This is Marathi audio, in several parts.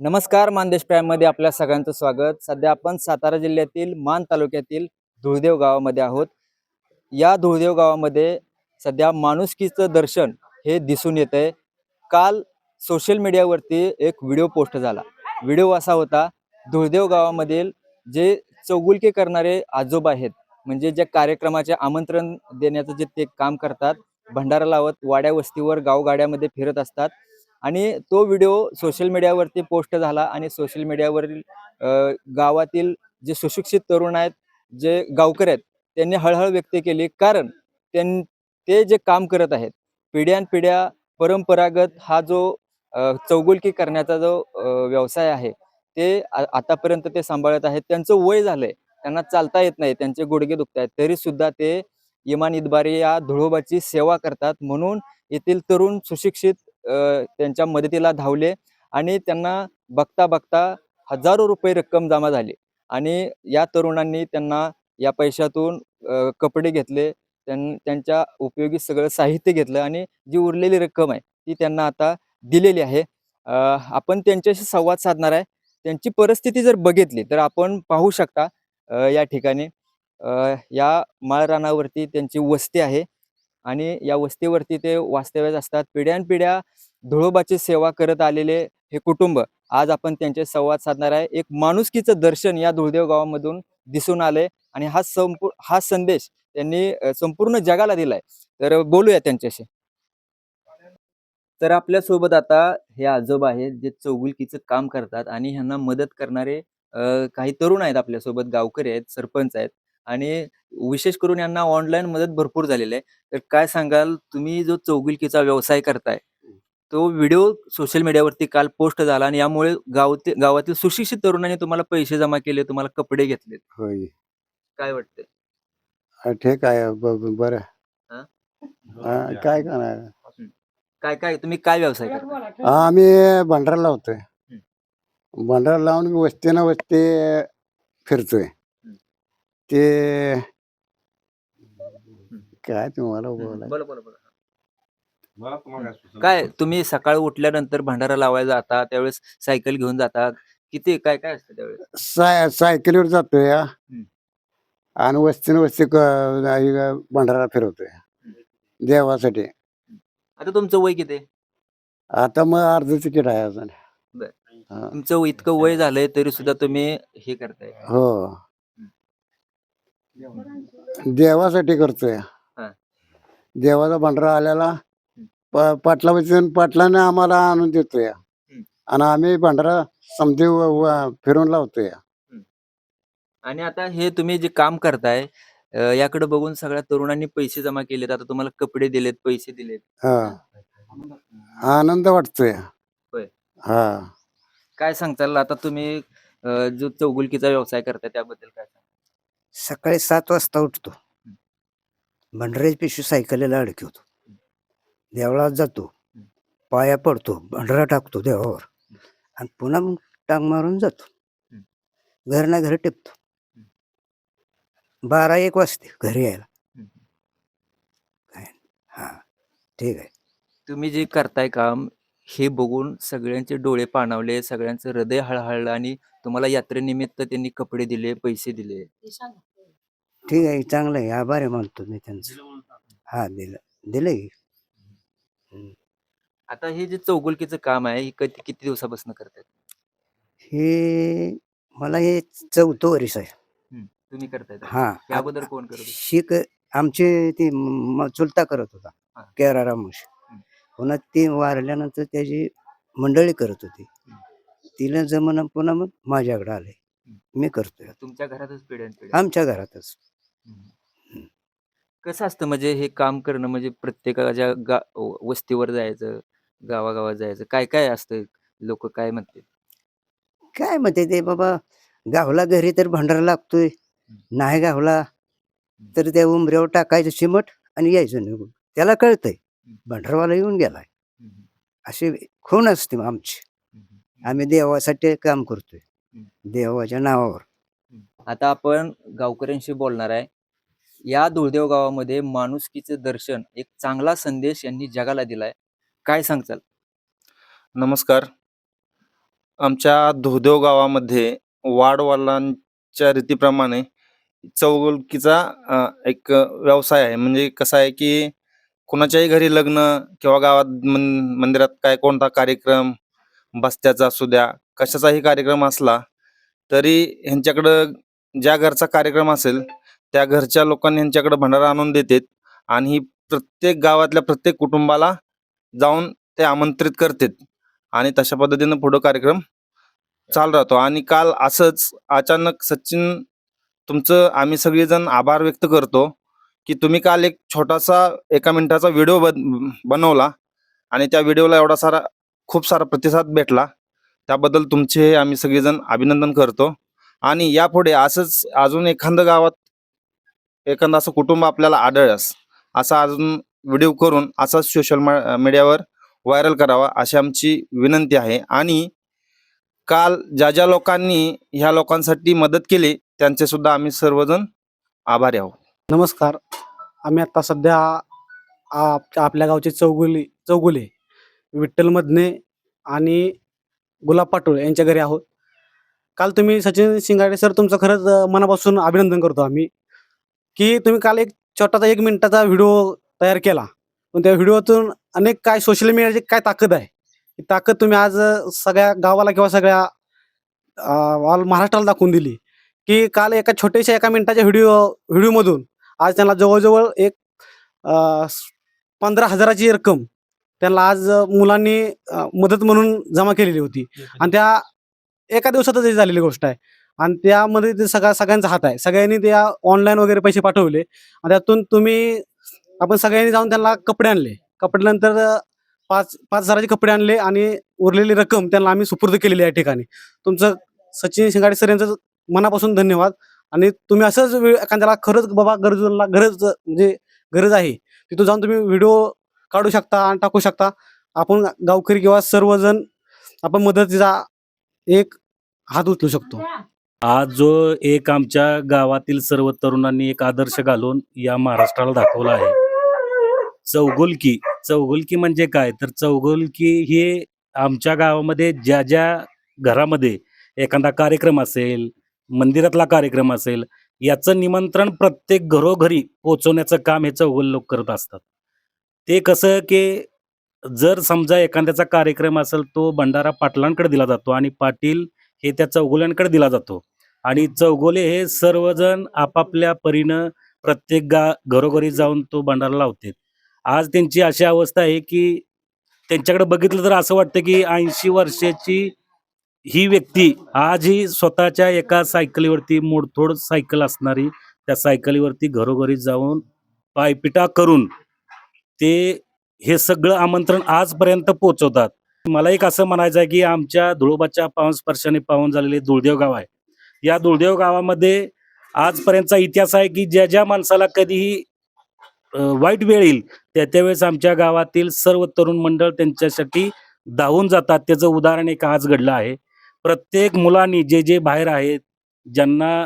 नमस्कार मानदेश प्राईममध्ये आपल्या सगळ्यांचं स्वागत. सध्या आपण सातारा जिल्ह्यातील मान तालुक्यातील धुळदेव गावामध्ये आहोत. या धुळदेव गावामध्ये सध्या माणुसकीचं दर्शन हे दिसून येत आहे काल सोशल मीडियावरती एक व्हिडिओ पोस्ट झाला. व्हिडिओ असा होता धुळदेव गावामधील जे चौगुलके करणारे आजोबा आहेत म्हणजे ज्या कार्यक्रमाचे आमंत्रण देण्याचं जे ते काम करतात भंडारा लावत वाड्या वस्तीवर गावगाड्यामध्ये फिरत असतात आणि तो व्हिडिओ सोशल मीडियावरती पोस्ट झाला आणि सोशल मीडियावरील गावातील जे सुशिक्षित तरुण आहेत जे गावकरी आहेत त्यांनी हळहळ व्यक्त केली. कारण त्यां ते जे काम करत आहेत पिढ्यानपिढ्या परंपरागत हा जो चौगुलकी करण्याचा जो व्यवसाय आहे ते आतापर्यंत ते सांभाळत आहेत. त्यांचं वय झालंय त्यांना चालता येत नाही त्यांचे गुडघे दुखत आहेत. तरी सुद्धा ते इमान इदबारी या धुळोबाची सेवा करतात. म्हणून येथील तरुण सुशिक्षित त्यांच्या मदतीला धावले आणि त्यांना बघता बघता हजारो रुपये रक्कम जमा झाली. आणि या तरुणांनी त्यांना या पैशातून कपडे घेतले त्यां त्यांच्या उपयोगी सगळं साहित्य घेतलं आणि जी उरलेली रक्कम आहे ती त्यांना आता दिलेली आहे. आपण त्यांच्याशी संवाद साधणार आहे. त्यांची परिस्थिती जर बघितली तर आपण पाहू शकता या ठिकाणी या माळरानावरती त्यांची वस्ती आहे. आणि या वस्तीवरती ते वास्तव्यात असतात. पिढ्यानपिढ्या धुळोबाची सेवा करत आलेले हे कुटुंब आज आपण त्यांचे संवाद साधणार आहे. एक माणुसकीचं दर्शन या धुळदेव गावामधून दिसून आले आणि हा संपू हा संदेश त्यांनी संपूर्ण जगाला दिलाय. तर बोलूया त्यांच्याशी. तर आपल्यासोबत आता हे आजोबा आहेत जे चौगुलकीचं काम करतात आणि ह्यांना मदत करणारे काही तरुण आहेत आपल्यासोबत गावकरी आहेत सरपंच आहेत. आणि विशेष करून यांना ऑनलाईन मदत भरपूर झालेली आहे. तर काय सांगाल? तुम्ही जो चौगुलकीचा व्यवसाय करताय तो व्हिडिओ सोशल मीडियावरती काल पोस्ट झाला आणि यामुळे गावते गावातील सुशिक्षित तरुणांनी तुम्हाला पैसे जमा केले तुम्हाला कपडे घेतले होय. काय वाटतंय? हा, ठीक आहे. बरं. हा? काय करणार? काय काय तुम्ही काय व्यवसाय करता हा, आम्ही भंडारा लावतोय. भंडारा लावून वस्ती ना वस्ती फिरतोय. ते काय तुम्हाला बोला बोला बोला. बोला काय तुम्ही सकाळी उठल्यानंतर भंडारा लावायला जाता त्यावेळेस सायकल घेऊन जाता किती काय काय असतं त्यावेळेस? साय सायकलीवर जातोय हा. आणि वस्ती न वस्ती क- हे भंडारा फिरवतोय देवासाठी. आता तुमचं वय किती? आहे? आता मग अर्ध तिकीट आहे अजून. तुमचं इतकं वय झालंय तरी सुद्धा तुम्ही हे करताय. हो. देवासाठी करतोय. हा. देवाचा भंडारा आल्याला पाटला पाटलाने आम्हाला आणून देतोय. आणि आम्ही भंडारा व- फिरून लावतोय. आणि आता हे तुम्ही जे काम करताय याकडे बघून सगळ्या तरुणांनी पैसे जमा केलेत. आता तुम्हाला कपडे दिलेत पैसे दिलेत. हा. आनंद वाटतोय. हा. काय सांगताल? आता तुम्ही जो चौगुलकीचा व्यवसाय करताय त्याबद्दल काय? सकाळी सात वाजता उठतो. भंडाऱ्याची पिशवी सायकलीला अडकवतो देवळात जातो. पाया पडतो भंडारा टाकतो देवावर. आणि पुन्हा मग टांग मारून जातो. घर ना घर टिपतो बारा एक वाजते घरी यायला. काय? हा. ठीक आहे. तुम्ही जे करताय काम हे बघून सगळ्यांचे डोळे पाणावले सगळ्यांचं हृदय हळहळलं आणि तुम्हाला यात्रेनिमित्त त्यांनी कपडे दिले पैसे दिले. ठीक आहे चांगलं आहे. आभार आहे मानतो मी त्यांचं. हा दिलं. दिलं की आता हे जे चौगुलकीचं काम आहे हे कधी किती दिवसापासून करताय हे मला हे चौथं वर्ष आहे. तुम्ही करताय ते? हा. या अगोदर कोण करत होतं? शिक आमचे ती म- चुलता करत होता. केरा मुश हम्म. पुन्हा ती वारल्यानंतर त्याची मंडळी करत होती. तिला जमन पुन्हा मग माझ्याकडे आले मी करतोय तुमच्या घरातच पिढ्यान पिढ्या. आमच्या घरातच. कसं असतं म्हणजे हे काम करणं म्हणजे प्रत्येकाच्या गा वस्तीवर जायचं गावागावात जायचं काय काय असतं? लोक काय म्हणते काय म्हणते ते बाबा गावला घरी तर भंडारा लागतोय. नाही गावला तर त्या उंबऱ्यावर टाकायचं चिमट आणि यायचं निघून. त्याला कळतंय. भंडारवाला येऊन गेलाय. अशी खून असते मग आमची. आम्ही देवासाठी काम करतोय. देवाच्या नावावर. आता आपण गावकऱ्यांशी बोलणार आहे. या धुळदेव गावामध्ये माणुसकीचे दर्शन एक चांगला संदेश यांनी जगाला दिलाय. काय सांगचाल नमस्कार. आमच्या धुदेव गावामध्ये वाडवडिलांच्या रीतीप्रमाणे चौगुलकीचा अ, एक व्यवसाय आहे. म्हणजे कसं आहे की कुणाच्याही घरी लग्न किंवा गावात मन मंदिरात काय कोणता कार्यक्रम बस्त्याचा असू द्या कशाचाही कार्यक्रम असला तरी ह्यांच्याकडं ज्या घरचा कार्यक्रम असेल त्या घरच्या लोकांनी ह्यांच्याकडे भंडारा आणून देतात आणि ही प्रत्येक गावातल्या प्रत्येक कुटुंबाला जाऊन ते आमंत्रित करतात. आणि तशा पद्धतीनं पुढं कार्यक्रम चालू राहतो. आणि काल असंच अचानक सचिन तुमचं आम्ही सगळेजण आभार व्यक्त करतो की तुम्ही काल एक छोटासा एका मिनिटाचा व्हिडिओ बन बनवला आणि त्या व्हिडिओला एवढा सारा खूप सारा प्रतिसाद भेटला. त्याबद्दल तुमचे आम्ही सगळेजण अभिनंदन करतो. आणि यापुढे असंच अजून एखादं गावात एखादं असं कुटुंब आपल्याला आढळस असा अजून व्हिडिओ करून असाच सोशल मीडियावर व्हायरल करावा अशी आमची विनंती आहे. आणि काल ज्या ज्या लोकांनी ह्या लोकांसाठी मदत केली त्यांचे सुद्धा आम्ही सर्वजण आभारी आहोत. नमस्कार. आम्ही आता सध्या आप- आपल्या गावचे चौगुली चौगुले विठ्ठल मधने आणि गुलाब पाटोळे यांच्या घरी आहोत. काल तुम्ही सचिन शिंगाडे सर तुमचं खरंच मनापासून अभिनंदन करतो आम्ही की तुम्ही काल एक छोटासा एक मिनिटाचा व्हिडिओ तयार केला. पण त्या व्हिडिओतून अनेक काय सोशल मीडियाची काय ताकद आहे? ही ताकद तुम्ही आज सगळ्या गावाला किंवा सगळ्या ऑल महाराष्ट्राला दाखवून दिली की काल एका छोट्याशा एका मिनिटाच्या व्हिडिओ व्हिडिओमधून आज त्यांना जवळजवळ एक पंधरा हजाराची रक्कम त्यांना आज मुलांनी मदत म्हणून जमा केलेली होती. आणि त्या एका दिवसातच ही झालेली गोष्ट आहे. आणि त्यामध्ये ते सगळा सगळ्यांचा हात आहे. सगळ्यांनी त्या ऑनलाईन वगैरे पैसे पाठवले. आणि त्यातून तुम्ही आपण सगळ्यांनी जाऊन त्यांना कपडे आणले. कपडे नंतर अं, पाच पाच हजाराचे कपडे आणले आणि उरलेली रक्कम त्यांना आम्ही सुपूर्द केलेली या ठिकाणी. तुमचं सचिन शिंगाडे सर यांचं मनापासून धन्यवाद. आणि तुम्ही असंच एखाद्याला खरंच बाबा गरजूला गरज म्हणजे गरज आहे. तिथून जाऊन तुम्ही व्हिडिओ काढू शकता आणि टाकू शकता. आपण गावकरी किंवा सर्वजण आपण मदतीचा एक हात उचलू शकतो. आज जो एक आमच्या गावातील सर्व तरुणांनी एक आदर्श घालून या महाराष्ट्राला दाखवला आहे. चौगुलकी. चौगुलकी म्हणजे काय? तर चौगुलकी हे आमच्या गावामध्ये ज्या ज्या घरामध्ये एखादा कार्यक्रम असेल मंदिरातला कार्यक्रम असेल याचं निमंत्रण प्रत्येक घरोघरी पोचवण्याचं काम हे चौगुल लोक करत असतात. ते कसं की जर समजा एखाद्याचा कार्यक्रम असेल तो भंडारा पाटलांकडे दिला जातो आणि पाटील हे त्या चौगुल्यांकडे दिला जातो. आणि चौगुले हे सर्वजण आपापल्या परीनं प्रत्येक गा घरोघरी जाऊन तो भंडारा लावतात आज त्यांची अशी अवस्था आहे की त्यांच्याकडे बघितलं तर असं वाटतं की ऐंशी वर्षाची ही व्यक्ती आज ही स्वतःच्या एका सायकलीवरती मोडतोड सायकल असणारी त्या सायकलीवरती घरोघरी जाऊन पायपिटा करून ते हे सगळं आमंत्रण आजपर्यंत पोहोचवतात. मला एक असं म्हणायचं आहे की आमच्या धुळोबाच्या पावन स्पर्शाने पावन झालेले दुळदेव गाव आहे. या दुळदेव गावामध्ये आजपर्यंतचा इतिहास आहे की ज्या ज्या माणसाला कधीही वाईट वेळ येईल त्या त्यावेळेस आमच्या गावातील सर्व तरुण मंडळ त्यांच्यासाठी धावून जातात. त्याचं उदाहरण एक आज घडलं आहे. प्रत्येक मुलांनी जे जे बाहेर आहेत ज्यांना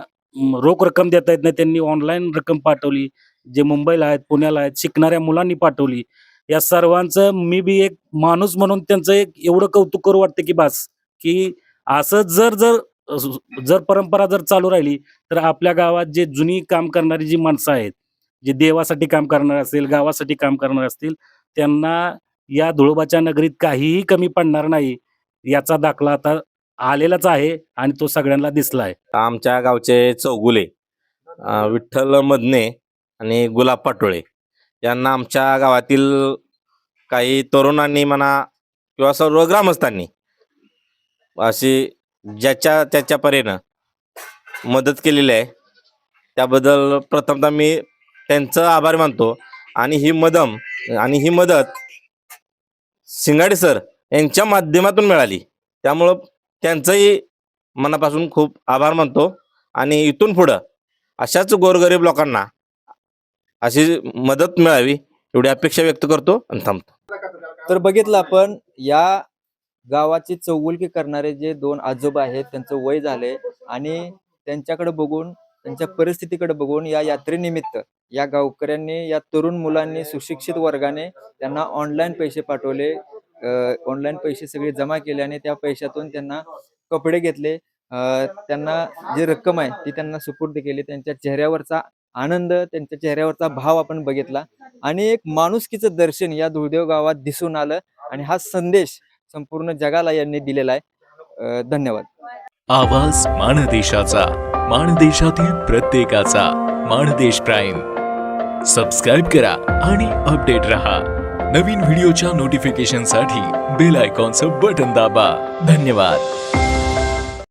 रोख रक्कम देता येत नाही त्यांनी ऑनलाईन रक्कम पाठवली. जे मुंबईला आहेत पुण्याला आहेत शिकणाऱ्या मुलांनी पाठवली. या सर्वांचं मी बी एक माणूस म्हणून त्यांचं एक एवढं कौतुक करू वाटतं की बस की असं जर जर जर परंपरा जर चालू राहिली तर आपल्या गावात जे जुनी काम करणारी जी माणसं आहेत जे देवासाठी काम करणार असेल गावासाठी काम करणार असतील त्यांना या धुळोबाच्या नगरीत काहीही कमी पडणार नाही याचा दाखला आता आलेलाच आहे आणि तो सगळ्यांना दिसला आहे आमच्या गावचे चौगुले विठ्ठल मधने आणि गुलाब पाटोळे यांना आमच्या गावातील काही तरुणांनी म्हणा किंवा सर्व ग्रामस्थांनी अशी ज्याच्या त्याच्या परीनं मदत केलेली आहे. त्याबद्दल प्रथमतः मी त्यांचं आभार मानतो आणि ही मदम आणि ही मदत सिंगाडे सर यांच्या माध्यमातून मिळाली. त्यामुळं त्यांचंही मनापासून खूप आभार मानतो आणि इथून पुढं अशाच गोरगरीब लोकांना अशी मदत मिळावी एवढी अपेक्षा व्यक्त करतो आणि थांबतो. तर बघितलं आपण या गावाची चौगुलकी करणारे जे दोन आजोबा आहेत त्यांचं वय झालंय आणि त्यांच्याकडे बघून त्यांच्या परिस्थितीकडे बघून या यात्रेनिमित्त या गावकऱ्यांनी या तरुण मुलांनी सुशिक्षित वर्गाने त्यांना ऑनलाईन पैसे पाठवले. ऑनलाईन पैसे सगळे जमा केले आणि त्या पैशातून त्यांना कपडे घेतले. त्यांना जी रक्कम आहे ती त्यांना सुपूर्द केली. त्यांच्या चेहऱ्यावरचा आनंद त्यांच्या चेहऱ्यावरचा भाव आपण बघितला. आणि एक माणुसकीचं दर्शन या धुळदेव गावात दिसून आलं आणि हा संदेश संपूर्ण जगाला यांनी दिलेला आहे. धन्यवाद. आवाज माणदेशाचा माणदेशातील प्रत्येकाचा माणदेश प्राईम. सबस्क्राईब करा आणि अपडेट रहा. नवीन व्हिडिओच्या नोटिफिकेशनसाठी बेल आयकॉनचं बटन दाबा. धन्यवाद.